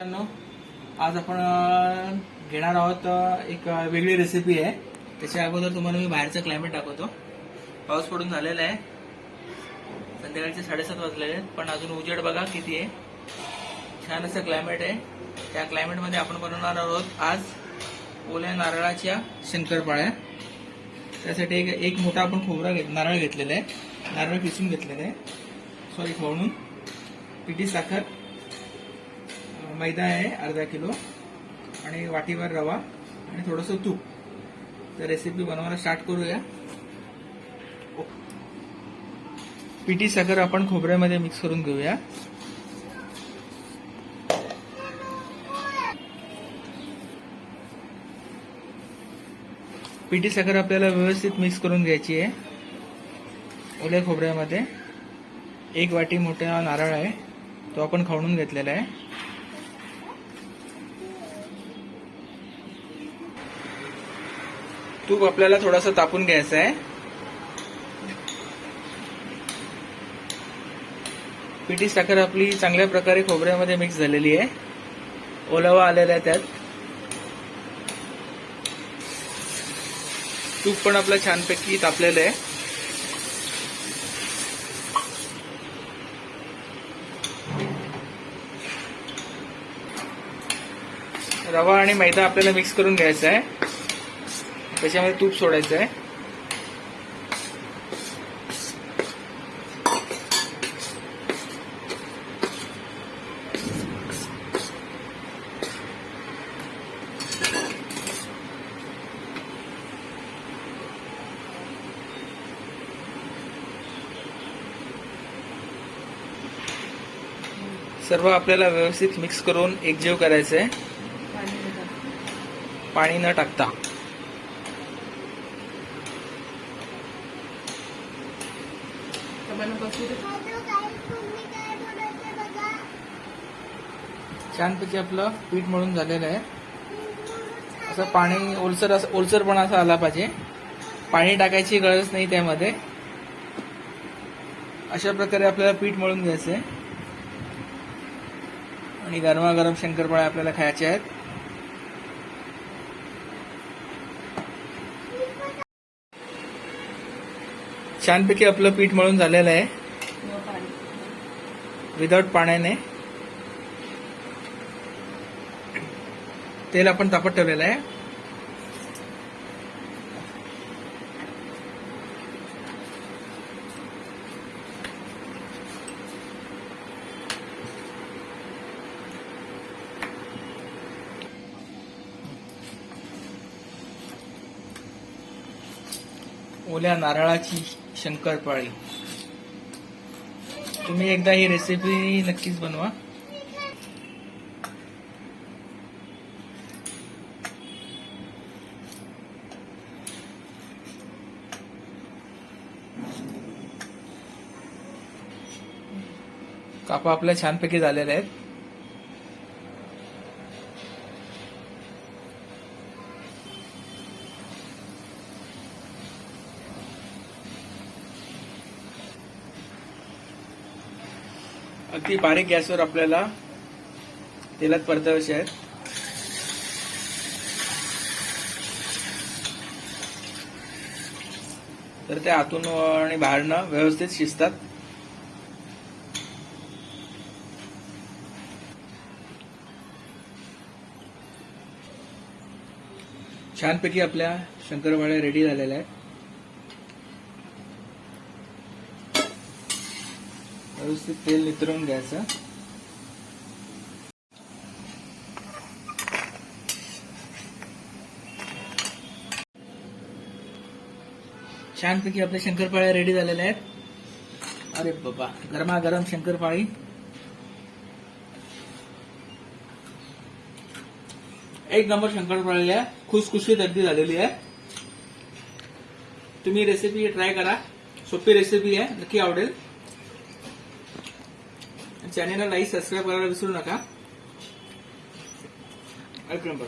मित्रांनो आज आपण घेणार आहोत एक वेगळी रेसिपी आहे. त्याच्या अगोदर तुम्हाला मी बाहेरचं क्लायमेट दाखवतो. पाऊस पडून झालेला आहे. संध्याकाळचे साडेसात वाजलेले आहेत पण अजून उजेड बघा किती आहे. छान असं क्लायमेट आहे. त्या क्लायमेटमध्ये आपण बनवणार आहोत आज ओल्या नारळाच्या शंकरपाळ्या. त्यासाठी एक एक मोठा आपण खोबरा घेत नारळ घेतलेला आहे. नारळ किसून घेतलेलं आहे. सॉरी खवळून पिठी साखर. मैदा आहे अर्धा किलो. आणि वाटीवर रवा आणि थोडंसं तूप. तर रेसिपी बनवायला स्टार्ट करूया. पिठी साखर आपण खोबऱ्यामध्ये मिक्स करून घेऊया. पिठी साखर आपल्याला व्यवस्थित मिक्स करून घ्यायची आहे. ओल्या खोबऱ्यामध्ये. एक वाटी मोठा नारळ आहे. तो आपण खवणून घेतलेला आहे. तूप आपल्याला थोडासा तापून घ्यायचं आहे पिठी साखर आपली चांगल्या प्रकारे खोबऱ्यामध्ये मिक्स झालेली आहे. ओलावा आलेला आहे त्यात. तूप पण आपलं छानपैकी तापलेलं आहे. रवा आणि मैदा आपल्याला मिक्स करून घ्यायचा आहे. त्याच्यामध्ये तूप सोडायचं आहे. सर्व आपल्याला व्यवस्थित मिक्स करून एकजीव करायचं आहे पाणी न टाकता. छानपैकी आपलं पीठ मळून झालेलं आहे. असं पाणी ओलसर असं ओलसरपणा असा आला पाहिजे. पाणी टाकायची गरज नाही त्यामध्ये. अशा प्रकारे आपल्याला पीठ मळून घ्यायचं आहे. आणि गरमागरम शंकरपाळ्या आपल्याला खायच्या आहेत. छानपैकी आपलं पीठ मळून झालेलं आहे. विदाउट पाण्याने. तेल आपण तापत ठेवलेलं आहे. ओल्या नारळाची शंकरपाळी. तुम्ही एकदा ही रेसिपी नक्कीच बनवा. कापा आपल्या छानपैकी झालेल्या आहेत. अगदी बारीक गॅसवर आपल्याला तेलात परतावायचे आहेत. तर ते आतून आणि बाहेरनं व्यवस्थित शिजतात. छानपैकी आपल्या शंकरपाळ्या रेडी झालेल्या आहेत. व्यवस्थित तेल नितरून घ्यायचं. छानपैकी आपल्या शंकरपाळ्या रेडी झालेल्या आहेत. अरे बाबा गरमागरम शंकरपाळी. एक नंबर शंकरपाळी आहे. खुसखुशीत अगदी झालेली आहे. तुम्ही रेसिपी ट्राय करा. सोपी रेसिपी आहे. नक्की आवडेल. चॅनेलला लाईक सबस्क्राईब करायला विसरू नका. एक नंबर